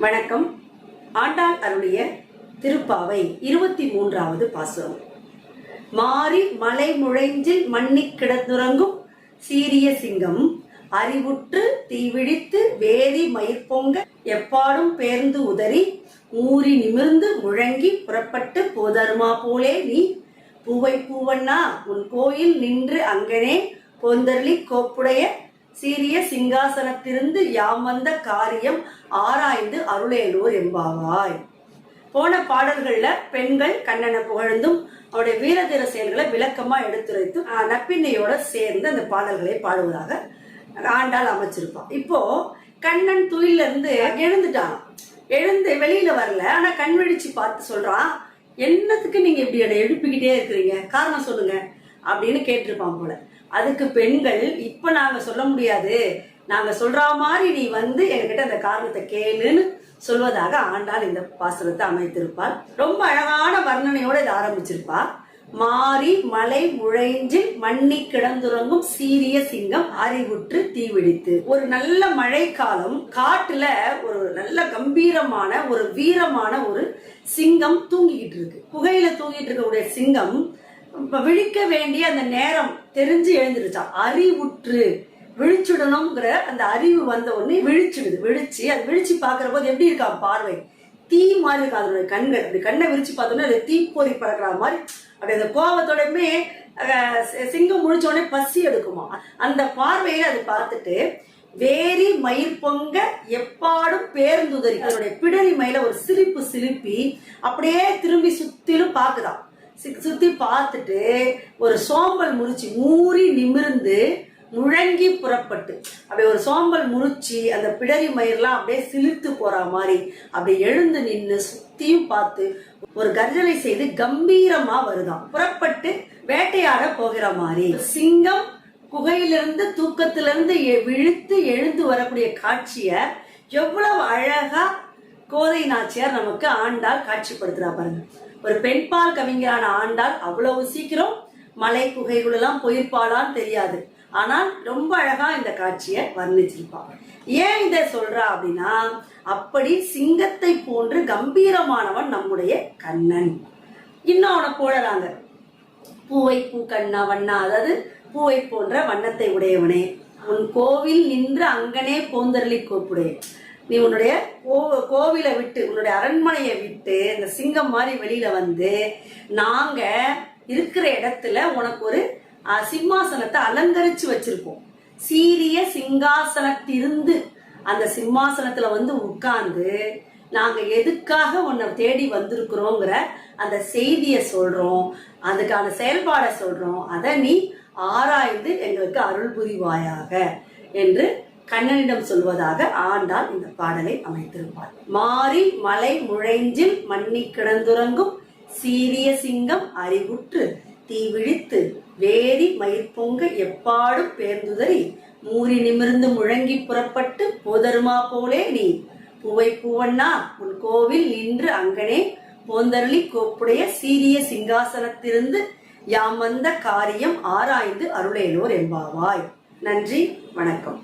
வணக்கம். ஆண்டாள் அருளிய திருப்பாவை இருபத்தி மூன்றாவது பாசுரம். மாறி மலை முழைஞ்சில் மண்ணிக் கிடந்துறங்கும் சீரிய சிங்கம் அறிவுற்று தீவிழித்து வேதி மயிர்பொங்க எப்பாடும் பேர்ந்து உதறி ஊறி நிமிர்ந்து முழங்கி புறப்பட்டு போதருமா போலே நீ? பூவை பூவண்ணா உன் கோயில் நின்று அங்கனே கொந்தர்லி கோப்புடைய சீரிய சிங்காசனத்திருந்து யாம் வந்த காரியம் ஆராய்ந்து அருளேலூர் எம்பாவாய் போன பாடல்கள்ல பெண்கள் கண்ணனை புகழ்ந்தும் அவருடைய வீரதீர செயல்களை விளக்கமா எடுத்துரைத்து நப்பிண்ணையோட சேர்ந்து அந்த பாடல்களை பாடுவதாக ஆண்டாள் அமைச்சிருப்பான் இப்போ கண்ணன் துயில இருந்து எழுந்துட்டான். எழுந்து வெளியில வரல. ஆனா கண் வெடிச்சு பார்த்து சொல்றான் என்னத்துக்கு நீங்க இப்படி எழுப்பிக்கிட்டே இருக்கிறீங்க? காரணம் சொல்லுங்க. அப்படின்னு கேட்டிருப்பான் போல. அதுக்கு பெண்கள் இப்ப நாங்க சொல்ல முடியாது. நாங்க சொல்ற மாதிரி நீ வந்து எங்ககிட்ட அந்த காரணத்தை கேளுன்னு சொல்வதாக ஆண்டாள் இந்த பாசுரத்தை அமைத்திருப்பாள் ரொம்ப அழகான வர்ணனையோட இதை ஆரம்பிச்சிருப்பா. மாறி மலை முழைஞ்சில் மண்ணி கிடந்துறங்கும் சீரிய சிங்கம் அறிவுற்று தீவிடித்து. ஒரு நல்ல மழைக்காலம் காட்டுல ஒரு நல்ல கம்பீரமான ஒரு வீரமான ஒரு சிங்கம் தூங்கிக்கிட்டு இருக்கு. குகையில தூங்கிட்டு இருக்கக்கூடிய சிங்கம் விழிக்க வேண்டிய அந்த நேரம் தெரிஞ்சு எழுந்துருச்சான் அறிவுற்று விழிச்சுடணுங்கிற அந்த அறிவு வந்த உடனே விழிச்சிடுது. விழிச்சு அது விழிச்சு பாக்குற போது எப்படி இருக்கான் பார்வை? தீ மாதிரி இருக்கா அதனுடைய கண்கள். அந்த கண்ணை விரிச்சு பார்த்தோன்னே அது தீப்பொறி பறக்கிற மாதிரி. அப்படி அந்த கோபத்தோடமே சிங்கம் முழிச்ச உடனே பசி எடுக்குமா? அந்த பார்வையில அது பார்த்துட்டு வேரி மயிர் பொங்க எப்பாடும் பேருந்துதறி அதனுடைய பிடரி மயில ஒரு சிரிப்பு சிரிப்பி அப்படியே திரும்பி சுத்திலும் பாக்குதாம் சு- சுத்தி பார்த்துட்டு ஒரு சோம்பல் முறிச்சு மூறி நிமிர்ந்து முழங்கி புறப்பட்டு அப்படியே ஒரு சோம்பல் முறிச்சு அந்த பிடரி மயிர்லாம் அப்படியே சிலிர்த்து போற மாதிரி அப்படி எழுந்து நின்று சுத்தியும் பார்த்து ஒரு கர்ஜனை செய்து கம்பீரமா வருதாம் புறப்பட்டு வேட்டையாட போகிற மாதிரி. சிங்கம் குகையிலிருந்து தூக்கத்திலிருந்து விழுத்து எழுந்து வரக்கூடிய காட்சிய எவ்வளவு அழகா கோதை நாச்சியார் நமக்கு ஆண்டால் காட்சிப்படுத்துறா பாருங்க. ஒரு பெண்பால் கவிஞரான ஆண்டாள் அவ்வளவு சீக்கிரம் மலை குகைகளெல்லாம் போயிருப்பாளான்னு தெரியாது. ஆனால் ரொம்ப அழகா இந்த காட்சியை வர்ணிச்சிருப்பா. ஏன் இதை சொல்றா அப்படின்னா அப்படி சிங்கத்தை போன்று கம்பீரமானவன் நம்முடைய கண்ணன். இன்னும் அவனை போடுறாங்க பூவை பூ கண்ணா வண்ணா அதாவது பூவை போன்ற வண்ணத்தை உடையவனே. உன் கோவில் நின்று அங்கனே போந்தரளி கோப்புடைய நீ உன்னுடைய கோ- கோவிலை விட்டு உன்னுடைய அரண்மனையை விட்டு இந்த சிங்கம் மாதிரி வெளியில வந்து நாங்க இருக்கிற இடத்துல உனக்கு ஒரு சிம்மாசனத்தை அலங்கரிச்சு வச்சிருப்போம் சீரிய சிங்காசனத்திருந்து அந்த சிம்மாசனத்துல வந்து உட்கார்ந்து நாங்க எதுக்காக உன்னை தேடி வந்திருக்கிறோங்கிற அந்த செய்திய சொல்றோம். அதுக்கான செயல்பாடை சொல்றோம். அதை நீ ஆராய்ந்து எங்களுக்கு அருள் புரிவாயாக என்று கண்ணனிடம் சொல்வதாக ஆண்டாள் இந்த பாடலை அமைத்திருப்பார் மாறி மலை முழைஞ்சில் மண்ணி கிடந்துறங்கும் சீரிய சிங்கம் அறிவுற்று தீவிழித்து வேரி மயிர்பொங்க எப்பாடும் பேர்ந்துதறி மூறி நிமிர்ந்து முழங்கி புறப்பட்டு போதருமா போலே நீ? பூவை பூவண்ணா உன் கோவில் நின்று அங்கனே போந்தருளி கோப்புடைய சீரிய சிங்காசனத்திலிருந்து யாம் வந்த காரியம் ஆராய்ந்து அருளேலோர் என்பாவாய். நன்றி வணக்கம்.